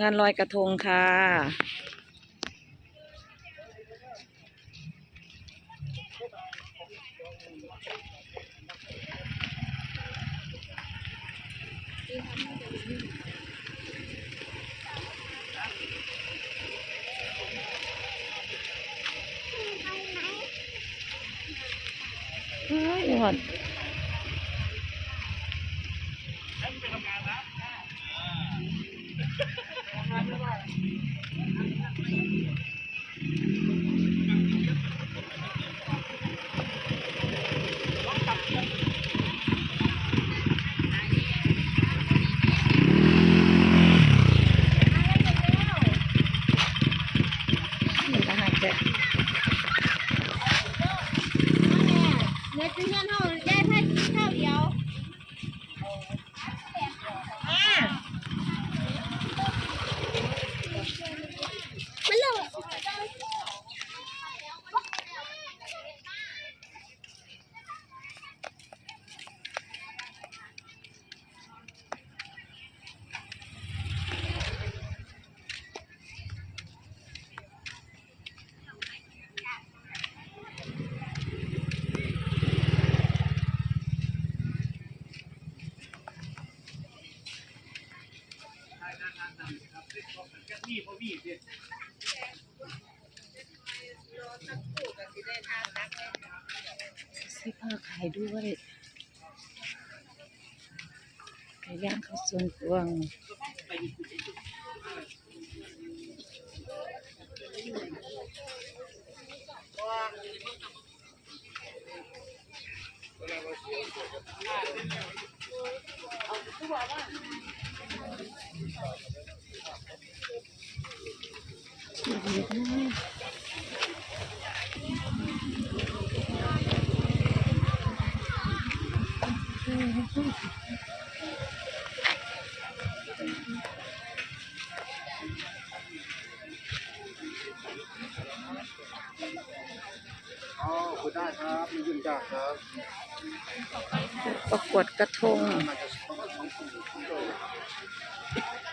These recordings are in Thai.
งานลอยกระทงค่ะเฮ้ยหอด ซื้อผ้าขายด้วยไก่ย่างข้าวสวนกวา งเด็กๆนะประกวดกระทง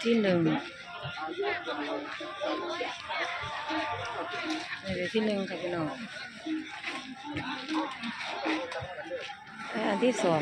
ที่หนึ่ง เลยที่หนึ่งค่ะพี่น้องอันที่สอง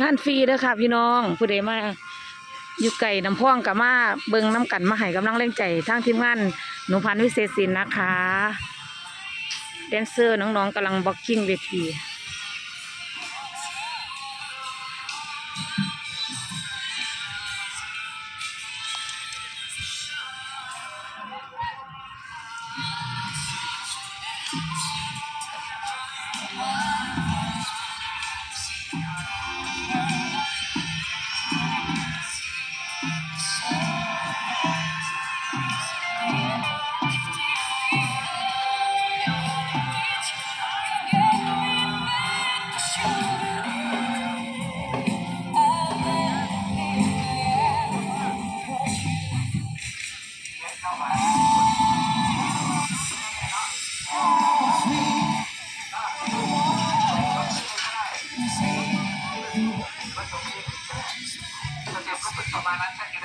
งานฟรีเด้อค่ะ พี่น้องผู้ใดมาอยู่ไก่น้ำพ่องกับมาเบิงน้ำกันมาให้กำลังแรงใจทั้งทีมงานหนูพันวิเศษศิลป์นะคะแดนเซอร์น้องๆกำลังบ็อกกิ้งเวที ตั้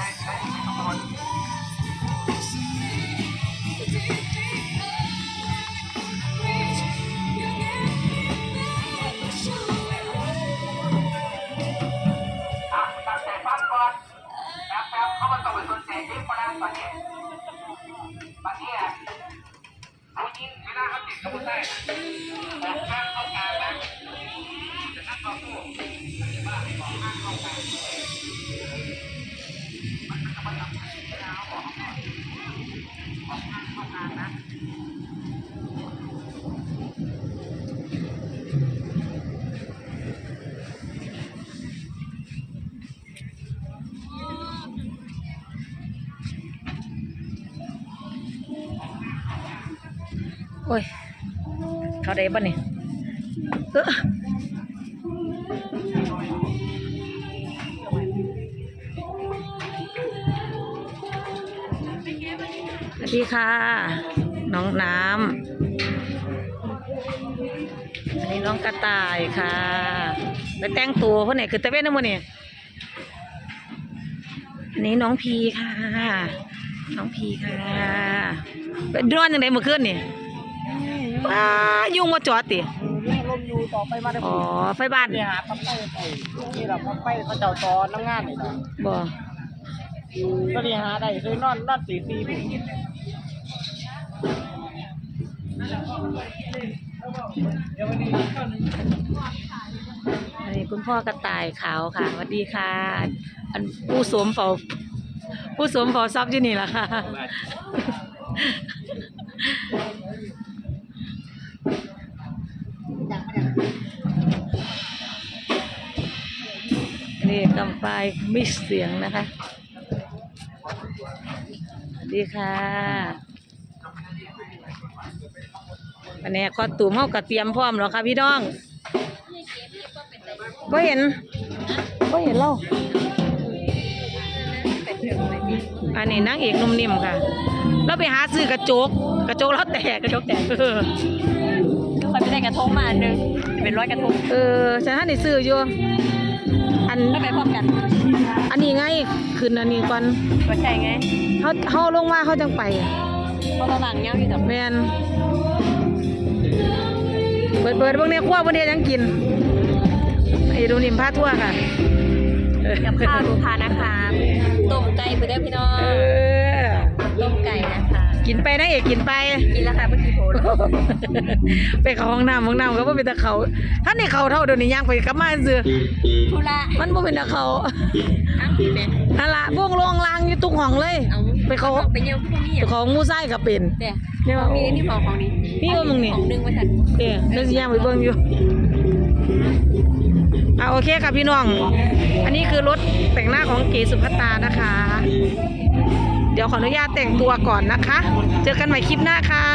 โอ้ย เขาได้บ่เนี่ยเออสวัสดีค่ะ น้องน้ำอันนี้น้องกระต่ายค่ะไปแต่งตัวเพราะไหนคือตะเวนนะโมเนี่ยอันนี้น้องพีค่ะ น้องพีค่ะ ไปนอนยังไงเมื่อคืนนี่ ว้ายุงมาจอดตินี่ลมอยู่ต่อไปมาได้อ๋อไฟบ้านเนี่ยหาปั๊มไฟไปนี่แหละปั๊มไฟเขาเจ้าตอน้ำงานนี่แหละบ่ก็นี่หาได้เคยนอนนอนตีตีผมอันนี้คุณพ่อกระต่ายขาวค่ะสวัสดีค่ะ อันผู้สวมเฝ้าผู้สวมเฝ้าทรัพย์อยู่นี่ล่ะค่ะ นี่กำไฟมิกซ์เสียงนะคะสวัสดีค่ะอันนี้คอตูมเขาก็เตรียมพร้อมแล้วค่ะพี่น้องก็เห็นก็เห็นเราอันนี้นางเอกนุ่มนิ่มค่ะ เราไปหาซื้อกระจก กระจกเราแตกกระจกแตกเออคอยไปได้กระทงมาอันหนึงเป็นร้อยกระทงเออฉันท่านได้ซื้ออยู่ อันก็ไปพร้อมกันอันนี้ไงขึ้นอันนี้ก่อนก็ใช่ไงเขาเขาลงมาเขาจังไปเพราะเราหลังเงี้ยอยู่แต่แมนเปิดเปิดเบางในครัวบางทียังกินไอ้ดูนิ่มผ้าทั่วค่ะเออกับข้าวดูพานะคะต้มไก่เพื่อนพี่น้องเออต้มไก่นะคะ กินไปนะเอกกินไป กินแล้วค่ะเมื่อกี้โพสต์ไปเข้าห้องน้ำห้องน้ำก็บ่เป็นตะเขาท่านนี่เขาเท่าเดี๋ยวนี้ย่างไปกลับมาซื้อธุระมันบ่เป็นตะเขาอ้าวพี่แม่นั่นล่ะพวกโรงลางอยู่ทุกห้องเลย เอาไปเขาไปเยี่ยมพวกนี้ไปอะของงูไส้ก็เป็นเดี๋ยวเนี่ยมีนี่ของของนี้นี่ว่ามึงนี่ของหนึงมาทันเด้เดี๋ยวสิย่างไปเบิ่งอยู่อ่าโอเคค่ะพี่น้อง อันนี้คือรถแต่งหน้าของเก๋สุภัตตานะคะ เดี๋ยวขออนุญาตแต่งตัวก่อนนะคะ เจอกันใหม่คลิปหน้าค่ะ